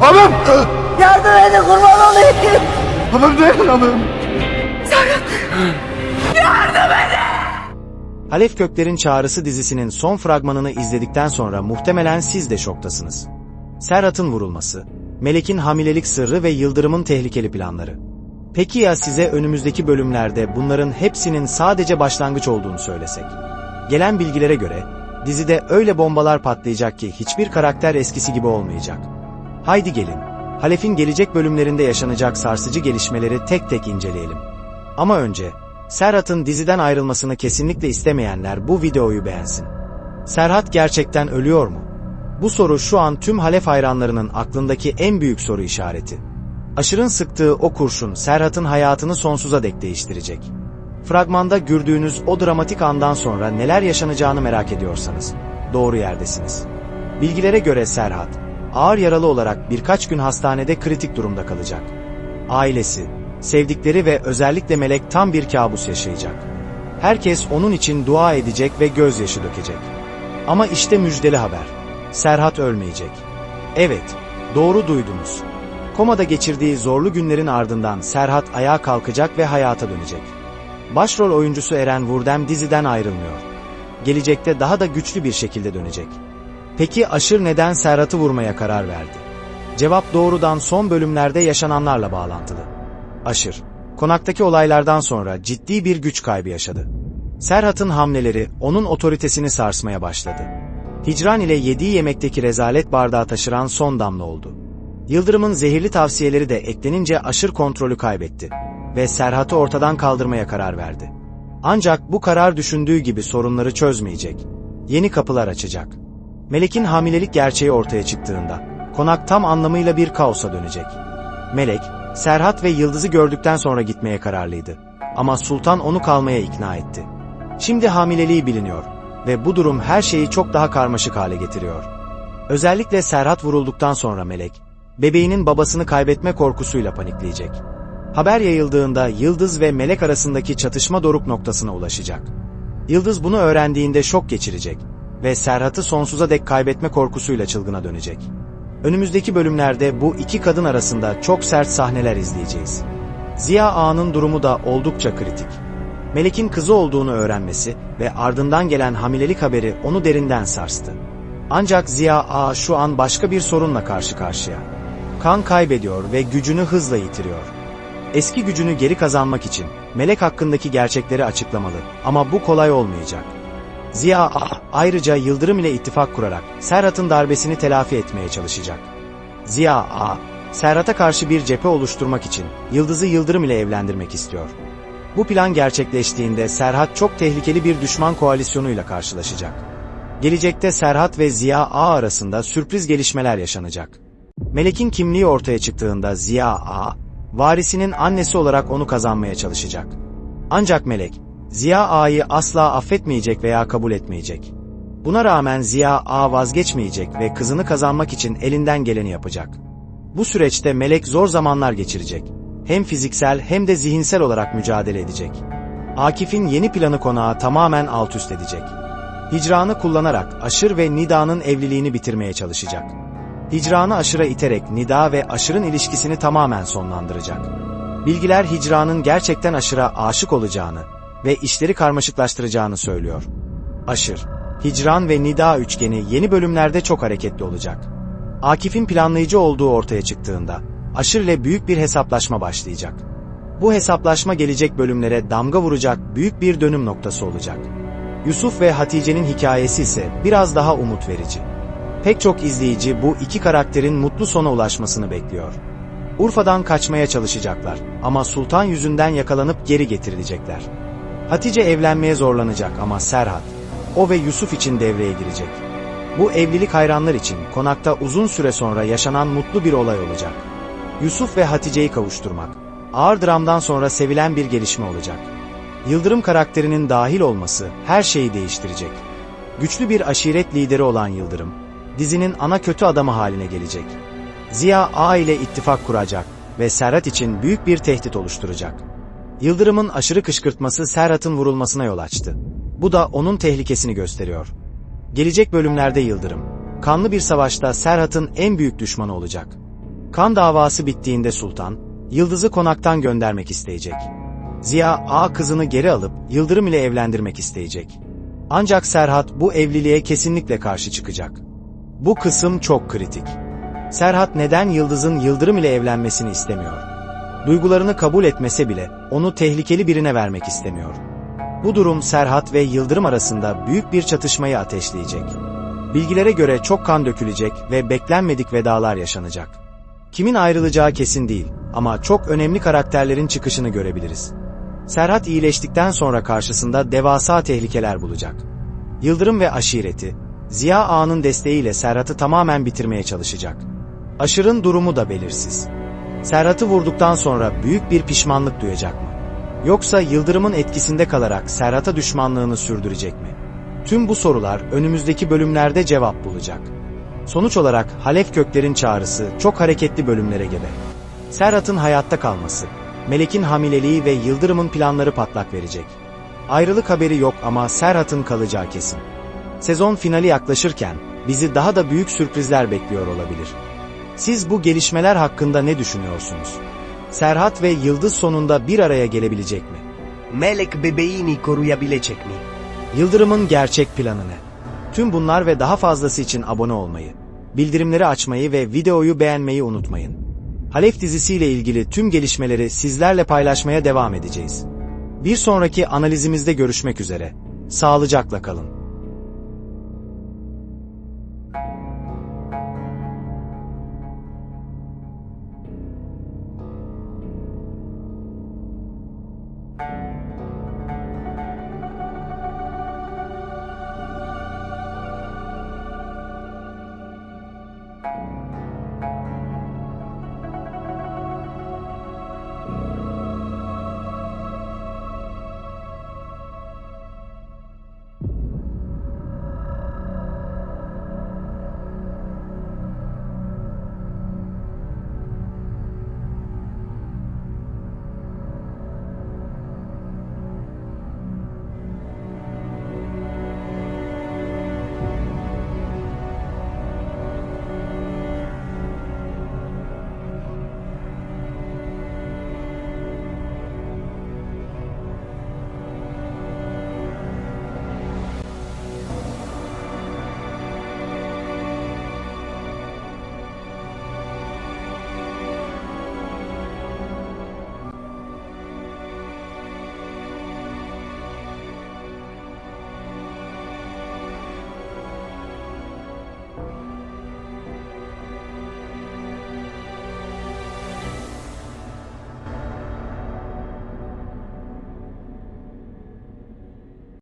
Hanım! Yardım edin kurban olayım. Hanım dayan hanım. Halef Kökler'in Çağrısı dizisinin son fragmanını izledikten sonra muhtemelen siz de şoktasınız. Serhat'ın vurulması, Melek'in hamilelik sırrı ve Yıldırım'ın tehlikeli planları. Peki ya size önümüzdeki bölümlerde bunların hepsinin sadece başlangıç olduğunu söylesek? Gelen bilgilere göre, dizide öyle bombalar patlayacak ki hiçbir karakter eskisi gibi olmayacak. Haydi gelin, Halef'in gelecek bölümlerinde yaşanacak sarsıcı gelişmeleri tek tek inceleyelim. Ama önce, Serhat'ın diziden ayrılmasını kesinlikle istemeyenler bu videoyu beğensin. Serhat gerçekten ölüyor mu? Bu soru şu an tüm Halef hayranlarının aklındaki en büyük soru işareti. Aşır'ın sıktığı o kurşun Serhat'ın hayatını sonsuza dek değiştirecek. Fragmanda gördüğünüz o dramatik andan sonra neler yaşanacağını merak ediyorsanız, doğru yerdesiniz. Bilgilere göre Serhat, ağır yaralı olarak birkaç gün hastanede kritik durumda kalacak. Ailesi, sevdikleri ve özellikle Melek tam bir kabus yaşayacak. Herkes onun için dua edecek ve gözyaşı dökecek. Ama işte müjdeli haber. Serhat ölmeyecek. Evet, doğru duydunuz. Komada geçirdiği zorlu günlerin ardından Serhat ayağa kalkacak ve hayata dönecek. Başrol oyuncusu Eren Vurdem diziden ayrılmıyor. Gelecekte daha da güçlü bir şekilde dönecek. Peki Aşır neden Serhat'ı vurmaya karar verdi? Cevap doğrudan son bölümlerde yaşananlarla bağlantılı. Aşır, konaktaki olaylardan sonra ciddi bir güç kaybı yaşadı. Serhat'ın hamleleri onun otoritesini sarsmaya başladı. Hicran ile yediği yemekteki rezalet bardağı taşıran son damla oldu. Yıldırım'ın zehirli tavsiyeleri de eklenince aşır kontrolü kaybetti ve Serhat'ı ortadan kaldırmaya karar verdi. Ancak bu karar düşündüğü gibi sorunları çözmeyecek. Yeni kapılar açacak. Melek'in hamilelik gerçeği ortaya çıktığında, konak tam anlamıyla bir kaosa dönecek. Melek, Serhat ve Yıldız'ı gördükten sonra gitmeye kararlıydı. Ama Sultan onu kalmaya ikna etti. Şimdi hamileliği biliniyor ve bu durum her şeyi çok daha karmaşık hale getiriyor. Özellikle Serhat vurulduktan sonra Melek, bebeğinin babasını kaybetme korkusuyla panikleyecek. Haber yayıldığında Yıldız ve Melek arasındaki çatışma doruk noktasına ulaşacak. Yıldız bunu öğrendiğinde şok geçirecek ve Serhat'ı sonsuza dek kaybetme korkusuyla çılgına dönecek. Önümüzdeki bölümlerde bu iki kadın arasında çok sert sahneler izleyeceğiz. Ziya Ağa'nın durumu da oldukça kritik. Melek'in kızı olduğunu öğrenmesi ve ardından gelen hamilelik haberi onu derinden sarstı. Ancak Ziya Ağa şu an başka bir sorunla karşı karşıya. Kan kaybediyor ve gücünü hızla yitiriyor. Eski gücünü geri kazanmak için Melek hakkındaki gerçekleri açıklamalı ama bu kolay olmayacak. Ziya ayrıca Yıldırım ile ittifak kurarak Serhat'ın darbesini telafi etmeye çalışacak. Ziya Ağa, Serhat'a karşı bir cephe oluşturmak için Yıldız'ı Yıldırım ile evlendirmek istiyor. Bu plan gerçekleştiğinde Serhat çok tehlikeli bir düşman koalisyonuyla karşılaşacak. Gelecekte Serhat ve Ziya A arasında sürpriz gelişmeler yaşanacak. Melek'in kimliği ortaya çıktığında Ziya A, varisinin annesi olarak onu kazanmaya çalışacak. Ancak Melek, Ziya A'yı asla affetmeyecek veya kabul etmeyecek. Buna rağmen Ziya A vazgeçmeyecek ve kızını kazanmak için elinden geleni yapacak. Bu süreçte Melek zor zamanlar geçirecek. Hem fiziksel hem de zihinsel olarak mücadele edecek. Akif'in yeni planı konağı tamamen alt üst edecek. Hicranı kullanarak Aşır ve Nida'nın evliliğini bitirmeye çalışacak. Hicranı Aşır'a iterek Nida ve Aşır'ın ilişkisini tamamen sonlandıracak. Bilgiler Hicranın gerçekten Aşır'a aşık olacağını ve işleri karmaşıklaştıracağını söylüyor. Aşır, Hicran ve Nida üçgeni yeni bölümlerde çok hareketli olacak. Akif'in planlayıcı olduğu ortaya çıktığında, Aşır ile büyük bir hesaplaşma başlayacak. Bu hesaplaşma gelecek bölümlere damga vuracak büyük bir dönüm noktası olacak. Yusuf ve Hatice'nin hikayesi ise biraz daha umut verici. Pek çok izleyici bu iki karakterin mutlu sona ulaşmasını bekliyor. Urfa'dan kaçmaya çalışacaklar ama sultan yüzünden yakalanıp geri getirilecekler. Hatice evlenmeye zorlanacak ama Serhat, o ve Yusuf için devreye girecek. Bu evlilik hayranlar için konakta uzun süre sonra yaşanan mutlu bir olay olacak. Yusuf ve Hatice'yi kavuşturmak, ağır dramdan sonra sevilen bir gelişme olacak. Yıldırım karakterinin dahil olması her şeyi değiştirecek. Güçlü bir aşiret lideri olan Yıldırım, dizinin ana kötü adamı haline gelecek. Ziya A ile ittifak kuracak ve Serhat için büyük bir tehdit oluşturacak. Yıldırım'ın aşırı kışkırtması Serhat'ın vurulmasına yol açtı. Bu da onun tehlikesini gösteriyor. Gelecek bölümlerde Yıldırım, kanlı bir savaşta Serhat'ın en büyük düşmanı olacak. Kan davası bittiğinde Sultan, Yıldız'ı konaktan göndermek isteyecek. Ziya, A kızını geri alıp Yıldırım ile evlendirmek isteyecek. Ancak Serhat bu evliliğe kesinlikle karşı çıkacak. Bu kısım çok kritik. Serhat neden Yıldız'ın Yıldırım ile evlenmesini istemiyor? Duygularını kabul etmese bile onu tehlikeli birine vermek istemiyor. Bu durum Serhat ve Yıldırım arasında büyük bir çatışmayı ateşleyecek. Bilgilere göre çok kan dökülecek ve beklenmedik vedalar yaşanacak. Kimin ayrılacağı kesin değil ama çok önemli karakterlerin çıkışını görebiliriz. Serhat iyileştikten sonra karşısında devasa tehlikeler bulacak. Yıldırım ve aşireti, Ziya Ağa'nın desteğiyle Serhat'ı tamamen bitirmeye çalışacak. Aşırın durumu da belirsiz. Serhat'ı vurduktan sonra büyük bir pişmanlık duyacak mı? Yoksa Yıldırım'ın etkisinde kalarak Serhat'a düşmanlığını sürdürecek mi? Tüm bu sorular önümüzdeki bölümlerde cevap bulacak. Sonuç olarak Halef Kökler'in çağrısı çok hareketli bölümlere gebe. Serhat'ın hayatta kalması, Melek'in hamileliği ve Yıldırım'ın planları patlak verecek. Ayrılık haberi yok ama Serhat'ın kalacağı kesin. Sezon finali yaklaşırken bizi daha da büyük sürprizler bekliyor olabilir. Siz bu gelişmeler hakkında ne düşünüyorsunuz? Serhat ve Yıldız sonunda bir araya gelebilecek mi? Melek bebeğini koruyabilecek mi? Yıldırım'ın gerçek planı ne? Tüm bunlar ve daha fazlası için abone olmayı, bildirimleri açmayı ve videoyu beğenmeyi unutmayın. Halef dizisiyle ilgili tüm gelişmeleri sizlerle paylaşmaya devam edeceğiz. Bir sonraki analizimizde görüşmek üzere. Sağlıcakla kalın.